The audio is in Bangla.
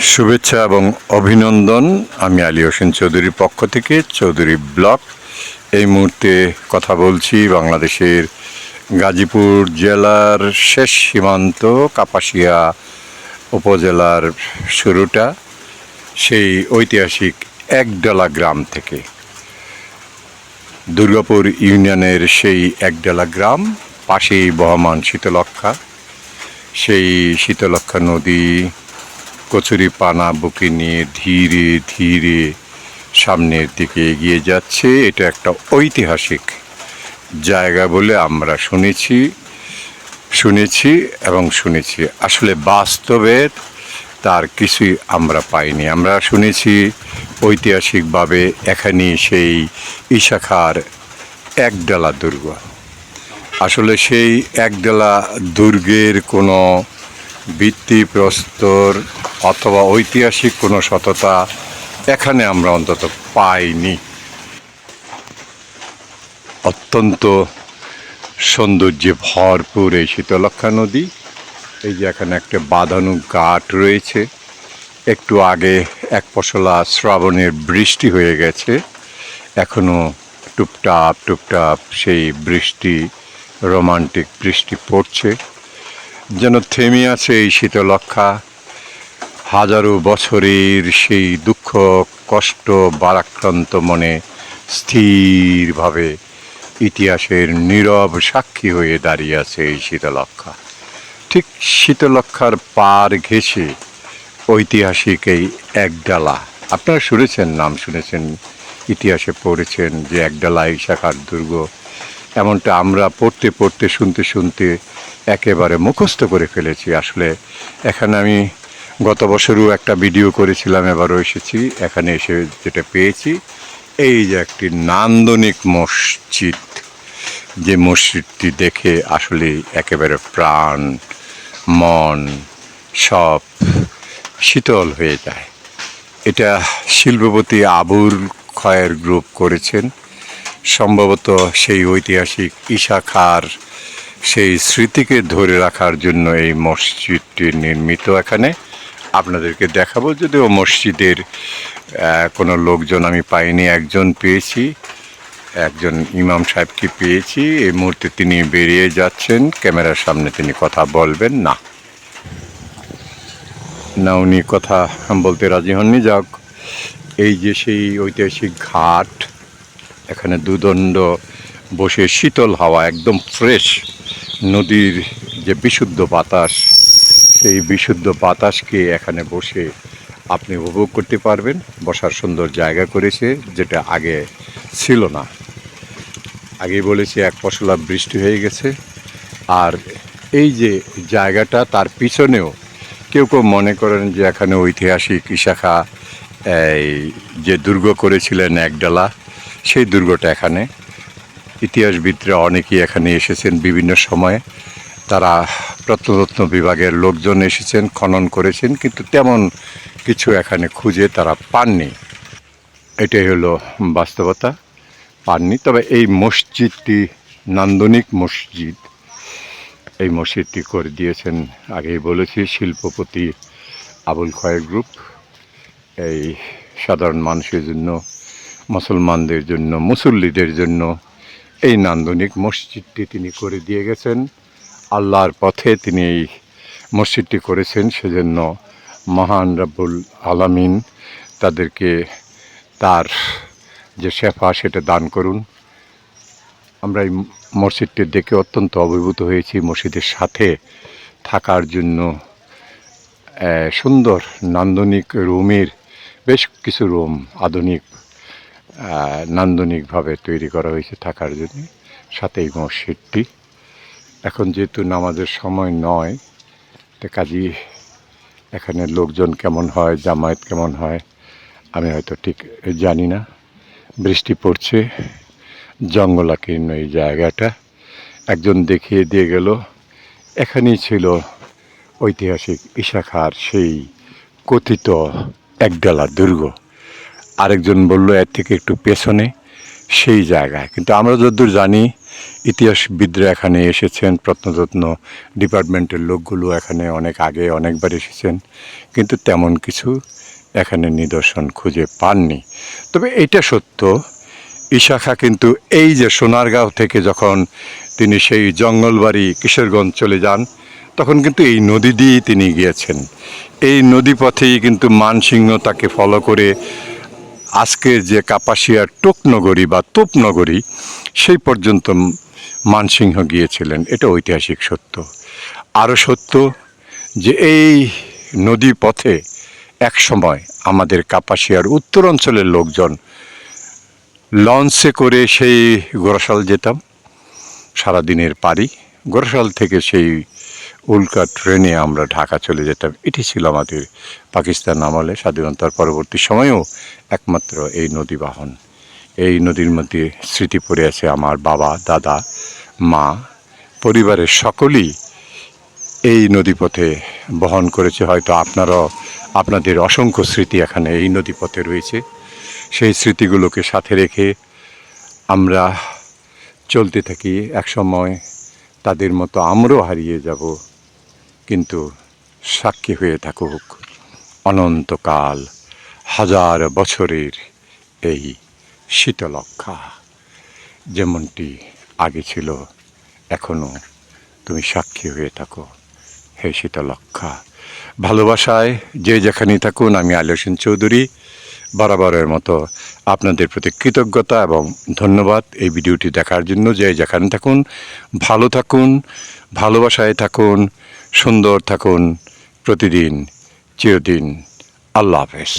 শুভেচ্ছা এবং অভিনন্দন। আমি আলী হোসেন চৌধুরীর পক্ষ থেকে চৌধুরী ব্লক। এই মুহূর্তে কথা বলছি বাংলাদেশের গাজীপুর জেলার শেষ সীমান্ত কাপাসিয়া উপজেলার শুরুটা, সেই ঐতিহাসিক একডালা গ্রাম থেকে। দুর্গাপুর ইউনিয়নের সেই একডালা গ্রাম, পাশেই বহমান শীতলক্ষা সেই শীতলক্ষা নদী কচুরি পানা বুকে নিয়ে ধীরে ধীরে সামনের দিকে এগিয়ে যাচ্ছে। এটা একটা ঐতিহাসিক জায়গা বলে আমরা শুনেছি শুনেছি এবং শুনেছি। আসলে বাস্তবে তার কিছুই আমরা পাইনি। আমরা শুনেছি ঐতিহাসিকভাবে এখানে সেই ইশাখার একডালা দুর্গ। আসলে সেই একডালা দুর্গের কোনো ভিত্তিপ্রস্তর অথবা ঐতিহাসিক কোনো সততা এখানে আমরা অন্তত পাইনি। অত্যন্ত সৌন্দর্যে ভরপুর এই শীতলক্ষা নদী। এই যে এখানে একটা বাঁধানো ঘাট রয়েছে, একটু আগে এক পশলা শ্রাবণের বৃষ্টি হয়ে গেছে, এখনও টুপটাপ টুপটাপ সেই বৃষ্টি, রোমান্টিক বৃষ্টি পড়ছে। যেন থেমে আছে এই শীতলক্ষা হাজারো বছরের সেই দুঃখ, কষ্ট, বারাক্রান্ত মনে স্থিরভাবে ইতিহাসের নীরব সাক্ষী হয়ে দাঁড়িয়ে আছে এই শীতলক্ষা ঠিক শীতলক্ষার পার ঘেঁষে ঐতিহাসিক এই একডালা, আপনারা শুনেছেন, নাম শুনেছেন, ইতিহাসে পড়েছেন যে একডালা ইশাখার দুর্গ এমনটা আমরা পড়তে পড়তে, শুনতে শুনতে একেবারে মুখস্থ করে ফেলেছি। আসলে এখানে আমি গত বছরও একটা ভিডিও করেছিলাম, এবারও এসেছি। এখানে এসে যেটা পেয়েছি, এই যে একটি নান্দনিক মসজিদ। যে মসজিদটি দেখে আসলে একেবারে প্রাণ, মন সব শীতল হয়ে যায়। এটা শিল্পপতি আবুল খয়ের গ্রুপ করেছেন। সম্ভবত সেই ঐতিহাসিক ঈশা খার সেই স্মৃতিকে ধরে রাখার জন্য এই মসজিদটি নির্মিত এখানে। আপনাদেরকে দেখাবো যদিও মসজিদের কোনো লোকজন আমি পাইনি, একজন পেয়েছি, একজন ইমাম সাহেবকে পেয়েছি। এই মুহূর্তে তিনি বেরিয়ে যাচ্ছেন, ক্যামেরার সামনে তিনি কথা বলবেন না। না, উনি কথা বলতে রাজি হননি। যাক, এই যে সেই ঐতিহাসিক ঘাট এখানে দুদণ্ড বসে শীতল হাওয়া, একদম ফ্রেশ নদীর যে বিশুদ্ধ বাতাস, সেই বিশুদ্ধ বাতাসকে এখানে বসে আপনি উপভোগ করতে পারবেন। বসার সুন্দর জায়গা করেছে, যেটা আগে ছিল না। আগে বলেছি, এক পশলা বৃষ্টি হয়ে গেছে। আর এই যে জায়গাটা, তার পিছনেও কেউ কেউ মনে করেন যে এখানে ঐতিহাসিক ইশাখা, এই যে দুর্গ করেছিলেন একডালা। সেই দুর্গটা এখানে। ইতিহাসবিদরা অনেকেই এখানে এসেছেন বিভিন্ন সময়ে। তারা প্রত্নতত্ত্ব বিভাগের লোকজন এসেছেন, খনন করেছেন, কিন্তু তেমন কিছু এখানে খুঁজে তারা পাননি। এটাই হলো বাস্তবতা, পাননি। তবে এই মসজিদটি, নান্দনিক মসজিদ, এই মসজিদটি করে দিয়েছেন, আগেই বলেছি, শিল্পপতি আবুল খয়ের গ্রুপ। এই সাধারণ মানুষের জন্য মুসলমানদের জন্য, মুসল্লিদের জন্য এই নান্দনিক মসজিদটি তিনি করে দিয়ে গেছেন। আল্লাহর পথে তিনি এই মসজিদটি করেছেন। সেজন্য মহান রাব্বুল আলামিন তাদেরকে তার যে শেফা সেটা দান করুন। আমরা এই মসজিদটি দেখে অত্যন্ত অভিভূত হয়েছি মসজিদের সাথে থাকার জন্য। সুন্দর নান্দনিক রুমের বেশ কিছু রুম, আধুনিক নান্দনিকভাবে তৈরি করা হয়েছে থাকার জন্য। সাথে এই মসজিদটি। এখন যেহেতু নামাজের সময় নয়, তো কাজী, এখানে লোকজন কেমন হয়, জামায়াত কেমন হয়, আমি হয়তো ঠিক জানি না। বৃষ্টি পড়ছে জঙ্গলাকীর্ণ এই জায়গাটা। একজন দেখিয়ে দিয়ে গেল, এখানেই ছিল ঐতিহাসিক ইশাখার সেই কথিত একডালা দুর্গ। আরেকজন বলল, এর থেকে একটু পেছনে সেই জায়গায়। কিন্তু আমরা যতদূর জানি ইতিহাসবিদরা এখানে এসেছেন, প্রত্নতত্ন ডিপার্টমেন্টের লোকগুলো এখানে অনেক আগে অনেকবার এসেছেন, কিন্তু তেমন কিছু এখানে নিদর্শন খুঁজে পাননি। তবে এটা সত্য, ইশাখা কিন্তু এই যে সোনারগাঁও থেকে যখন তিনি সেই জঙ্গলবাড়ি কিশোরগঞ্জ চলে যান, তখন কিন্তু এই নদী দিয়েই তিনি গিয়েছেন। এই নদী পথেই কিন্তু মানসিংহ তাকে ফলো করে আজকের যে কাপাসিয়ার টোপনগরী বা তোপনগরী, সেই পর্যন্ত মানসিংহ গিয়েছিলেন। এটা ঐতিহাসিক সত্য। আরও সত্য যে এই নদী পথে এক সময় আমাদের কাপাসিয়ার উত্তর অঞ্চলের লোকজন লঞ্চে করে সেই গোরসাল যেতাম, সারাদিনের পারি গোরসাল থেকে সেই উল্কা ট্রেনে আমরা ঢাকা চলে যেতাম। এটি ছিল আমাদের পাকিস্তান আমলে স্বাধীনতার পরবর্তী সময়েও একমাত্র এই নদী বাহন। এই নদীর মধ্যে স্মৃতি পড়ে আছে আমার বাবা, দাদা, মা, পরিবারের সকলেই এই নদীপথে বহন করেছে। হয়তো আপনারাও, আপনাদের অসংখ্য স্মৃতি এখানে এই নদীপথে রয়েছে। সেই স্মৃতিগুলোকে সাথে রেখে আমরা চলতে থাকি। একসময় তাদের মতো আমরাও হারিয়ে যাব। কিন্তু সাক্ষী হয়ে থাকুক অনন্তকাল হাজার বছরের এই শীতলক্ষা। যেমনটি আগে ছিল এখনও তুমি সাক্ষী হয়ে থাকো। হে শীতলক্ষা, ভালোবাসায় যে যেখানেই থাকুন, আমি আলোসেন চৌধুরী, বরাবরের মতো আপনাদের প্রতি কৃতজ্ঞতা এবং ধন্যবাদ এই ভিডিওটি দেখার জন্য যে যেখানে থাকুন, ভালো থাকুন, ভালোবাসায় থাকুন সুন্দর থাকুন প্রতিদিন চিরদিন। আল্লাহ হাফেজ।